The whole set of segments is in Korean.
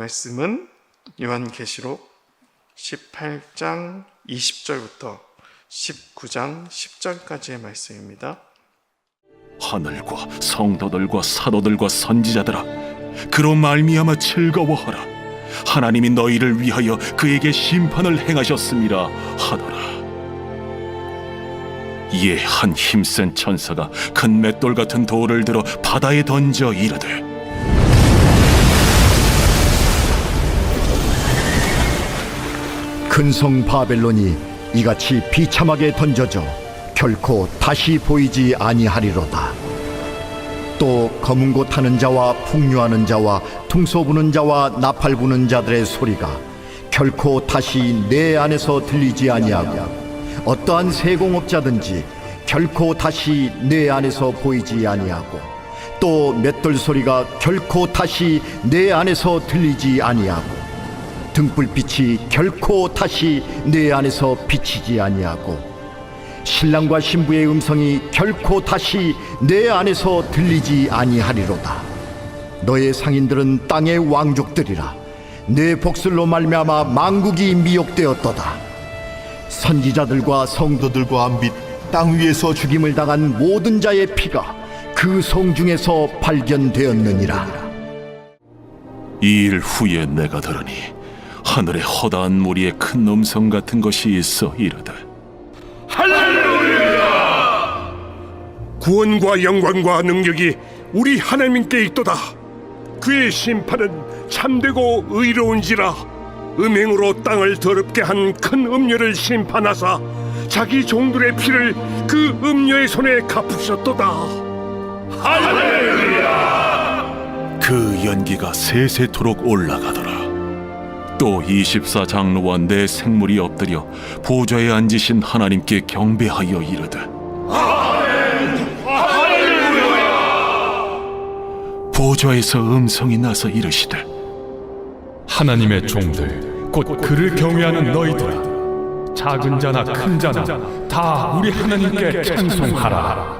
말씀은 요한계시록 18장 20절부터 19장 10절까지의 말씀입니다. 하늘과 성도들과 사도들과 선지자들아 그로 말미암아 즐거워하라 하나님이 너희를 위하여 그에게 심판을 행하셨습니다 하더라 이에 한 힘센 천사가 큰 맷돌 같은 돌을 들어 바다에 던져 이르되 큰성 바벨론이 이같이 비참하게 던져져 결코 다시 보이지 아니하리로다. 또 검은 곳 타는 자와 풍류하는 자와 퉁소 부는 자와 나팔 부는 자들의 소리가 결코 다시 내 안에서 들리지 아니하고 어떠한 세공업자든지 결코 다시 내 안에서 보이지 아니하고 또 맷돌 소리가 결코 다시 내 안에서 들리지 아니하고 등불빛이 결코 다시 내 안에서 비치지 아니하고 신랑과 신부의 음성이 결코 다시 내 안에서 들리지 아니하리로다. 너의 상인들은 땅의 왕족들이라 내 복술로 말미암아 망국이 미혹되었도다. 선지자들과 성도들과 및 땅 위에서 죽임을 당한 모든 자의 피가 그 성 중에서 발견되었느니라. 이 일 후에 내가 들으니 하늘에 허다한 무리의 큰 음성 같은 것이 있어 이르되 구원과 영광과 능력이 우리 하나님께 있도다. 그의 심판은 참되고 의로운지라 음행으로 땅을 더럽게 한 큰 음녀를 심판하사 자기 종들의 피를 그 음녀의 손에 갚으셨도다. 그 연기가 세세토록 올라가더라. 또 24장로와 내 생물이 엎드려 보좌에 앉으신 하나님께 경배하여 이르되 보좌에서 음성이 나서 이르시되 하나님의 종들 곧 그를 경외하는 너희들아 작은 자나 큰 자나 다 우리 하나님께 찬송하라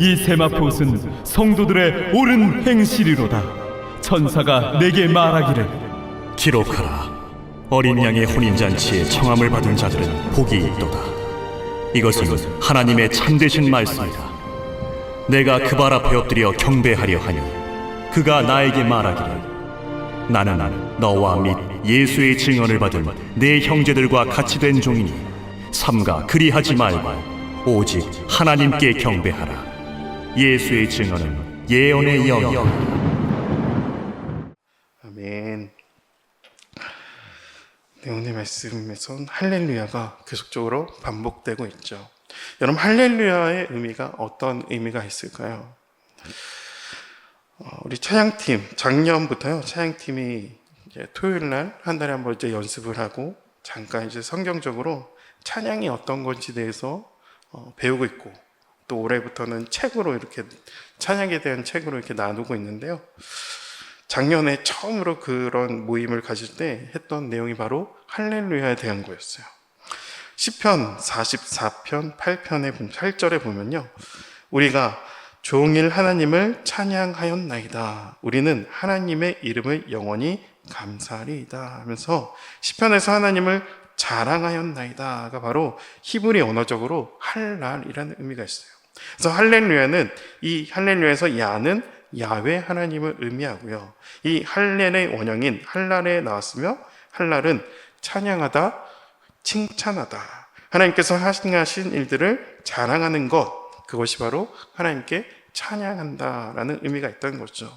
이 세마포옷은 성도들의 옳은 행실이로다. 천사가 내게 말하기를. 기록하라. 어린 양의 혼인잔치에 청함을 받은 자들은 복이 있도다. 이것은 하나님의 참되신 말씀이다. 내가 그 발 앞에 엎드려 경배하려 하니 그가 나에게 말하기를 나는 너와 및 예수의 증언을 받은 내 형제들과 같이 된 종이니 삼가 그리하지 말고 오직 하나님께 경배하라 예수의 증언은 예언의 영이다 아멘. 네, 오늘 말씀에선 할렐루야가 계속적으로 반복되고 있죠. 여러분 할렐루야의 의미가 어떤 의미가 있을까요? 어, 우리 찬양팀 작년부터요 찬양팀이 이제 토요일 날 한 달에 한 번 이제 연습을 하고 잠깐 이제 성경적으로 찬양이 어떤 건지 대해서 어, 배우고 있고 또 올해부터는 책으로 이렇게 찬양에 대한 책으로 이렇게 나누고 있는데요. 작년에 처음으로 그런 모임을 가질 때 했던 내용이 바로 할렐루야에 대한 거였어요. 시편 44편 8편에 8절에 보면요. 우리가 종일 하나님을 찬양하였나이다. 우리는 하나님의 이름을 영원히 감사리이다 하면서 시편에서 하나님을 자랑하였나이다가 바로 히브리 언어적으로 할랄이라는 의미가 있어요. 그래서 할렐루야는 이 할렐루야에서 야는 야외 하나님을 의미하고요. 이 할렐의 원형인 할랄에 나왔으며 할랄은 찬양하다, 칭찬하다. 하나님께서 하신 일들을 자랑하는 것, 그것이 바로 하나님께 찬양한다라는 의미가 있다는 거죠.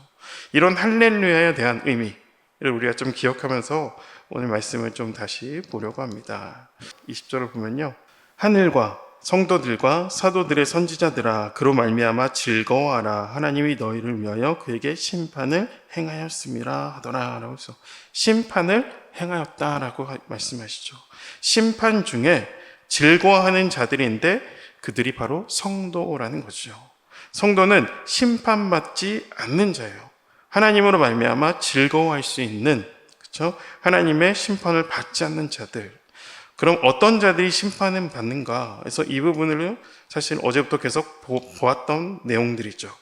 이런 할렐루야에 대한 의미를 우리가 좀 기억하면서 오늘 말씀을 좀 다시 보려고 합니다. 20절을 보면요. 하늘과 성도들과 사도들의 선지자들아 그로 말미암아 즐거워하라 하나님이 너희를 위하여 그에게 심판을 행하였음이라 하더라라고 해서 심판을 행하였다라고 하- 말씀하시죠. 심판 중에 즐거워하는 자들인데 그들이 바로 성도라는 거죠. 성도는 심판받지 않는 자예요. 하나님으로 말미암아 즐거워할 수 있는 그렇죠? 하나님의 심판을 받지 않는 자들. 그럼 어떤 자들이 심판을 받는가? 그래서 이 부분을 사실 어제부터 계속 보, 보았던 내용들이죠.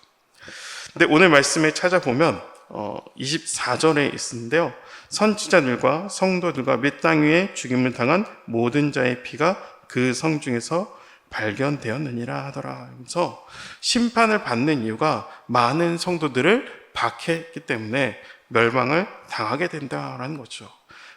근데 오늘 말씀에 찾아보면 어, 24절에 있는데요. 선지자들과 성도들과 몇땅 위에 죽임을 당한 모든 자의 피가 그 성 중에서 발견되었느니라 하더라. 그래서 심판을 받는 이유가 많은 성도들을 박해했기 때문에 멸망을 당하게 된다라는 거죠.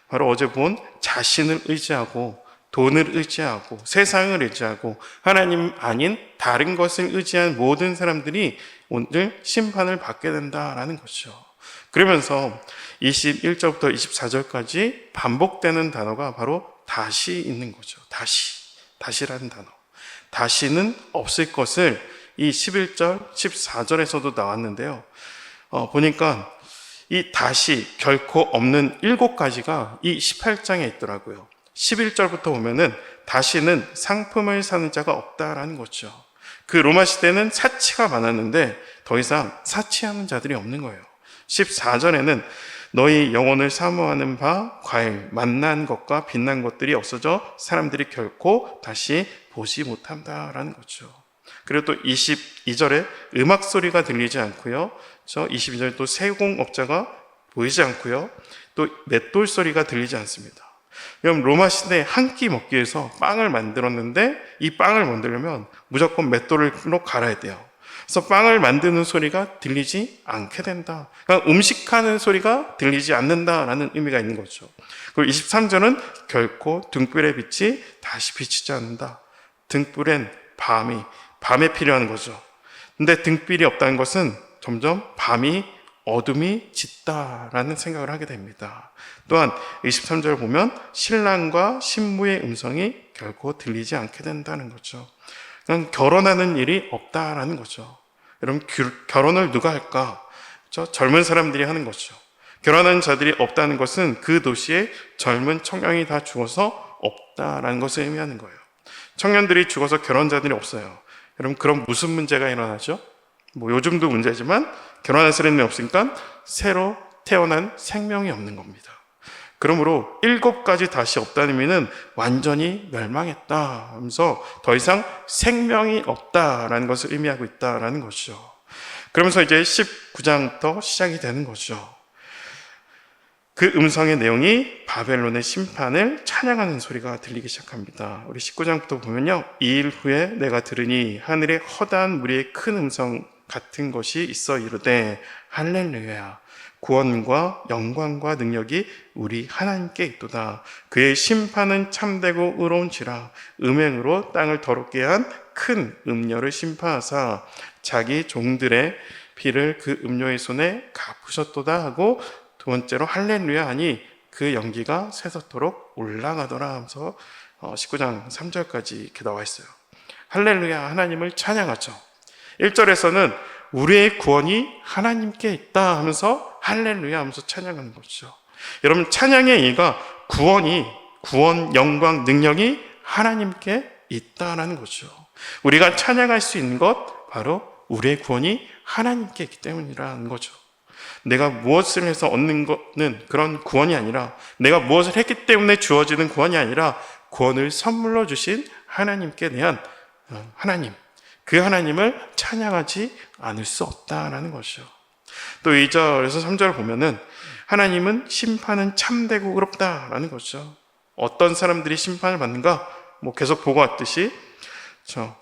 바로 어제 본 자신을 의지하고 돈을 의지하고 세상을 의지하고 하나님 아닌 다른 것을 의지한 모든 사람들이 오늘 심판을 받게 된다라는 거죠. 그러면서 21절부터 24절까지 반복되는 단어가 바로 다시 있는 거죠. 다시. 다시라는 단어. 다시는 없을 것을 이 11절, 14절에서도 나왔는데요. 어, 보니까 이 다시 결코 없는 일곱 가지가 이 18장에 있더라고요. 11절부터 보면은 다시는 상품을 사는 자가 없다라는 거죠. 그 로마 시대는 사치가 많았는데 더 이상 사치하는 자들이 없는 거예요. 14절에는 너희 영혼을 사모하는 바 과일 만난 것과 빛난 것들이 없어져 사람들이 결코 다시 보지 못한다라는 거죠. 그리고 또 22절에 음악 소리가 들리지 않고요. 저 22절에 또 세공업자가 보이지 않고요. 또 맷돌 소리가 들리지 않습니다. 그럼 로마 시대에 한끼 먹기 위해서 빵을 만들었는데 이 빵을 만들려면 무조건 맷돌로 갈아야 돼요. 그래서 빵을 만드는 소리가 들리지 않게 된다. 그러니까 음식하는 소리가 들리지 않는다라는 의미가 있는 거죠. 그리고 23절은 결코 등불의 빛이 다시 비치지 않는다. 등불엔 밤이 밤에 필요한 거죠. 근데 등불이 없다는 것은 점점 밤이 어둠이 짙다라는 생각을 하게 됩니다. 또한 23절 보면 신랑과 신부의 음성이 결코 들리지 않게 된다는 거죠. 그냥 결혼하는 일이 없다라는 거죠. 여러분 규- 결혼을 누가 할까? 저 젊은 사람들이 하는 거죠. 결혼하는 자들이 없다는 것은 그 도시에 젊은 청년이 다 죽어서 없다라는 것을 의미하는 거예요. 청년들이 죽어서 결혼자들이 없어요. 여러분 그럼 무슨 문제가 일어나죠? 뭐 요즘도 문제지만 결혼할 사람이 없으니까 새로 태어난 생명이 없는 겁니다. 그러므로 일곱 가지 다시 없다는 의미는 완전히 멸망했다 하면서 더 이상 생명이 없다라는 것을 의미하고 있다라는 것이죠. 그러면서 이제 19장부터 시작이 되는 거죠. 그 음성의 내용이 바벨론의 심판을 찬양하는 소리가 들리기 시작합니다. 우리 19장부터 보면요. 이 일 후에 내가 들으니 하늘에 허다한 무리의 큰 음성 같은 것이 있어 이르되 할렐루야 구원과 영광과 능력이 우리 하나님께 있도다. 그의 심판은 참되고 의로운지라 음행으로 땅을 더럽게 한 큰 음녀를 심판하사 자기 종들의 피를 그 음녀의 손에 갚으셨도다 하고 두 번째로 할렐루야 하니 그 연기가 새서토록 올라가더라 하면서 19장 3절까지 이렇게 나와 있어요. 할렐루야 하나님을 찬양하죠. 1절에서는 우리의 구원이 하나님께 있다 하면서 할렐루야 하면서 찬양하는 거죠. 여러분 찬양의 이가 구원이 구원 영광 능력이 하나님께 있다라는 거죠. 우리가 찬양할 수 있는 것 바로 우리의 구원이 하나님께 있기 때문이라는 거죠. 내가 무엇을 해서 얻는 것은 그런 구원이 아니라 내가 무엇을 했기 때문에 주어지는 구원이 아니라 구원을 선물로 주신 하나님께 대한 어, 하나님 그 하나님을 찬양하지 않을 수 없다라는 것이죠. 또 2절에서 3절을 보면은 하나님은 심판은 참되고 의롭다라는 거죠. 어떤 사람들이 심판을 받는가? 뭐 계속 보고 왔듯이 저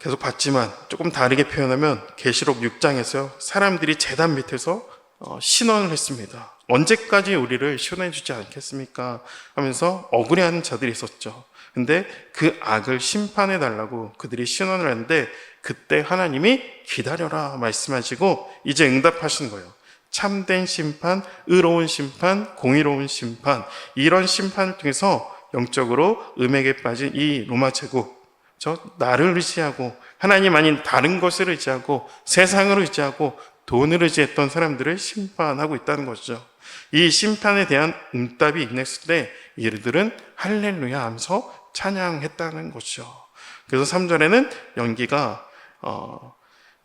계속 봤지만 조금 다르게 표현하면 계시록 6장에서 사람들이 재단 밑에서 어, 신원을 했습니다. 언제까지 우리를 시원해 주지 않겠습니까? 하면서 억울해하는 자들이 있었죠. 근데 그 악을 심판해 달라고 그들이 신원을 했는데 그때 하나님이 기다려라 말씀하시고 이제 응답하시는 거예요. 참된 심판, 의로운 심판, 공의로운 심판 이런 심판을 통해서 영적으로 음액에 빠진 이 로마 제국, 저 나를 의지하고 하나님 아닌 다른 것을 의지하고 세상을 의지하고 돈을 의지했던 사람들을 심판하고 있다는 거죠. 이 심판에 대한 응답이 임했을 때 이들은 할렐루야 하면서 찬양했다는 거죠. 그래서 3절에는 연기가 어,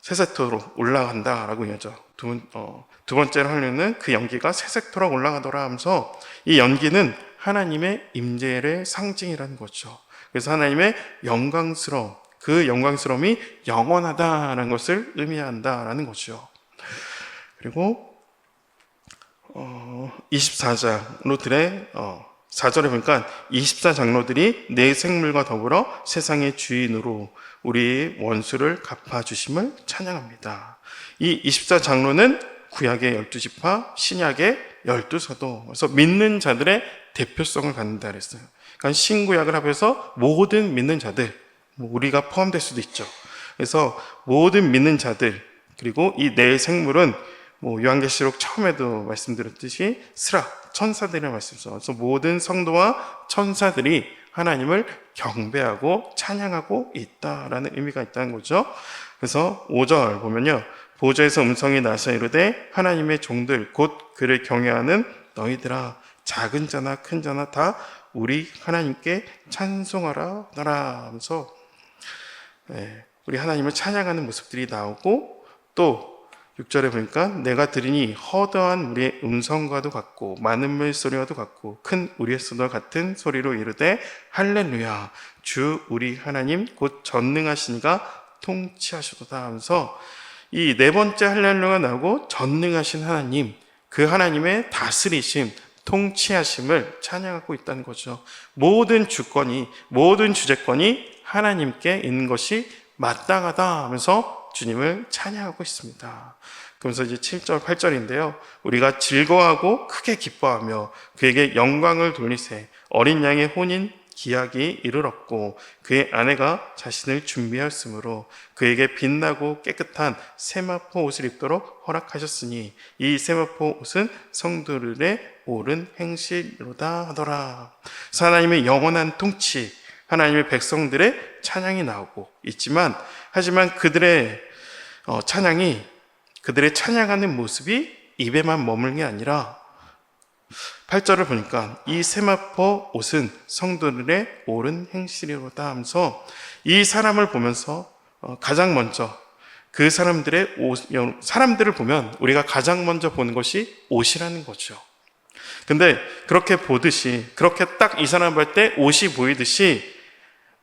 세세토로 올라간다라고 이어져. 두, 번- 어, 두 번째로 하려는 그 연기가 세세토로 올라가더라 하면서 이 연기는 하나님의 임재의 상징이라는 거죠. 그래서 하나님의 영광스러움, 그 영광스러움이 영원하다라는 것을 의미한다라는 거죠. 그리고 어, 24장로들의 어, 4절에 보니까 24장로들이 내 생물과 더불어 세상의 주인으로 우리의 원수를 갚아주심을 찬양합니다. 이 24장로는 구약의 12지파, 신약의 12서도, 그래서 믿는 자들의 대표성을 갖는다 그랬어요. 그러니까 신구약을 합해서 모든 믿는 자들, 뭐 우리가 포함될 수도 있죠. 그래서 모든 믿는 자들, 그리고 이 내 생물은 뭐 요한계시록 처음에도 말씀드렸듯이 스라 천사들이라는 말씀이죠. 그래서 모든 성도와 천사들이 하나님을 경배하고 찬양하고 있다라는 의미가 있다는 거죠. 그래서 5절 보면요. 보좌에서 음성이 나서 이르되 하나님의 종들 곧 그를 경외하는 너희들아 작은 자나 큰 자나 다 우리 하나님께 찬송하라 하라 하면서 예, 우리 하나님을 찬양하는 모습들이 나오고 또 6절에 보니까 내가 들으니 허다한 우리의 음성과도 같고 많은 물소리와도 같고 큰 우리의 소리와 같은 소리로 이르되 할렐루야 주 우리 하나님 곧 전능하시니가 통치하시도다 하면서 이 네 번째 할렐루야가 나오고 전능하신 하나님 그 하나님의 다스리심 통치하심을 찬양하고 있다는 거죠. 모든 주권이 모든 주재권이 하나님께 있는 것이 마땅하다 하면서 주님을 찬양하고 있습니다. 그러면서 이제 7절, 8절인데요. 우리가 즐거워하고 크게 기뻐하며 그에게 영광을 돌리세 어린 양의 혼인 기약이 이르렀고 그의 아내가 자신을 준비하였으므로 그에게 빛나고 깨끗한 세마포 옷을 입도록 허락하셨으니 이 세마포 옷은 성도들의 옳은 행실로다 하더라. 하나님의 영원한 통치, 하나님의 백성들의 찬양이 나오고 있지만 하지만 그들의 어, 찬양이 그들의 찬양하는 모습이 입에만 머무는 게 아니라 8절을 보니까 이 세마포 옷은 성도들의 옳은 행실이로다 하면서 이 사람을 보면서 어, 가장 먼저 그 사람들의 옷, 사람들을 보면 우리가 가장 먼저 보는 것이 옷이라는 거죠. 근데 그렇게 보듯이 그렇게 딱 이 사람 볼 때 옷이 보이듯이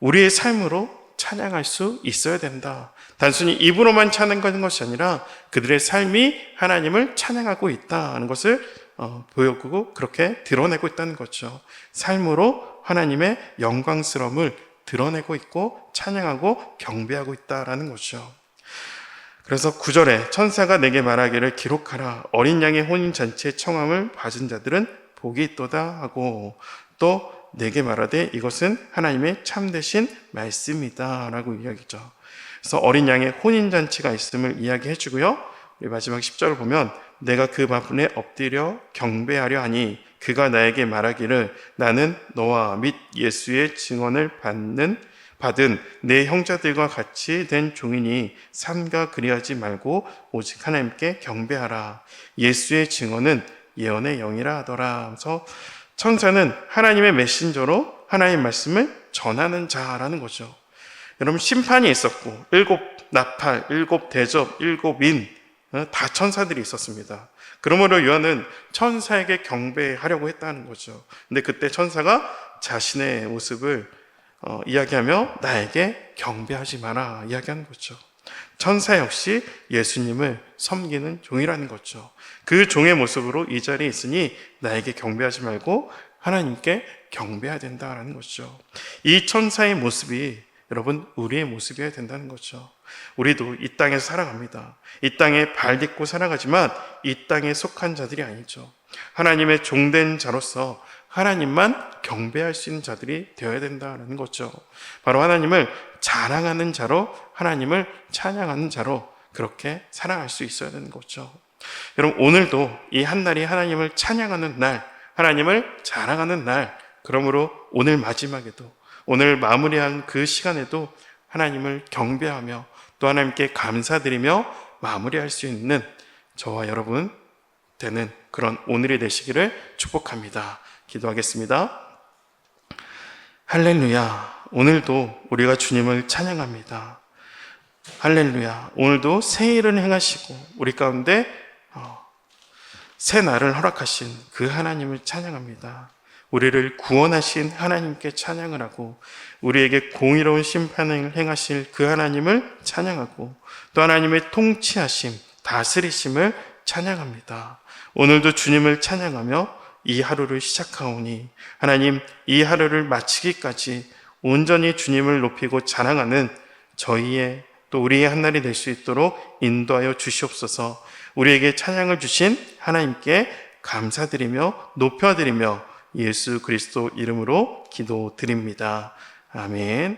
우리의 삶으로 찬양할 수 있어야 된다. 단순히 입으로만 찬양하는 것이 아니라 그들의 삶이 하나님을 찬양하고 있다는 것을 어, 보여주고 그렇게 드러내고 있다는 거죠. 삶으로 하나님의 영광스러움을 드러내고 있고 찬양하고 경배하고 있다라는 거죠. 그래서 9절에 천사가 내게 말하기를 기록하라 어린 양의 혼인 잔치의 청함을 받은 자들은 복이 있도다 하고 또 내게 말하되 이것은 하나님의 참되신 말씀이다 라고 이야기죠. 그래서 어린 양의 혼인 잔치가 있음을 이야기해 주고요. 마지막 10절을 보면 내가 그 바분에 엎드려 경배하려 하니 그가 나에게 말하기를 나는 너와 및 예수의 증언을 받는 받은 내 형제들과 같이 된 종이니 삼가 그리하지 말고 오직 하나님께 경배하라. 예수의 증언은 예언의 영이라 하더라. 하면서 천사는 하나님의 메신저로 하나님의 말씀을 전하는 자라는 거죠. 여러분 심판이 있었고 일곱 나팔, 일곱 대접, 일곱 인, 어, 다 천사들이 있었습니다. 그러므로 요한은 천사에게 경배하려고 했다는 거죠. 근데 그때 천사가 자신의 모습을 어, 이야기하며 나에게 경배하지 마라 이야기하는 거죠. 천사 역시 예수님을 섬기는 종이라는 거죠. 그 종의 모습으로 이 자리에 있으니 나에게 경배하지 말고 하나님께 경배해야 된다라는 거죠. 이 천사의 모습이 여러분 우리의 모습이어야 된다는 거죠. 우리도 이 땅에서 살아갑니다. 이 땅에 발 딛고 살아가지만 이 땅에 속한 자들이 아니죠. 하나님의 종된 자로서 하나님만 경배할 수 있는 자들이 되어야 된다는 거죠. 바로 하나님을 자랑하는 자로 하나님을 찬양하는 자로 그렇게 살아갈 수 있어야 되는 거죠. 여러분 오늘도 이 한 날이 하나님을 찬양하는 날, 하나님을 자랑하는 날, 그러므로 오늘 마지막에도 오늘 마무리한 그 시간에도 하나님을 경배하며 또 하나님께 감사드리며 마무리할 수 있는 저와 여러분 되는 그런 오늘이 되시기를 축복합니다. 기도하겠습니다. 할렐루야. 오늘도 우리가 주님을 찬양합니다. 할렐루야. 오늘도 새 일을 행하시고 우리 가운데 어, 새 날을 허락하신 그 하나님을 찬양합니다. 우리를 구원하신 하나님께 찬양을 하고 우리에게 공의로운 심판을 행하실 그 하나님을 찬양하고 또 하나님의 통치하심, 다스리심을 찬양합니다. 오늘도 주님을 찬양하며 이 하루를 시작하오니 하나님 이 하루를 마치기까지 온전히 주님을 높이고 자랑하는 저희의 또 우리의 한 날이 될 수 있도록 인도하여 주시옵소서. 우리에게 찬양을 주신 하나님께 감사드리며 높여드리며 예수 그리스도 이름으로 기도드립니다. 아멘.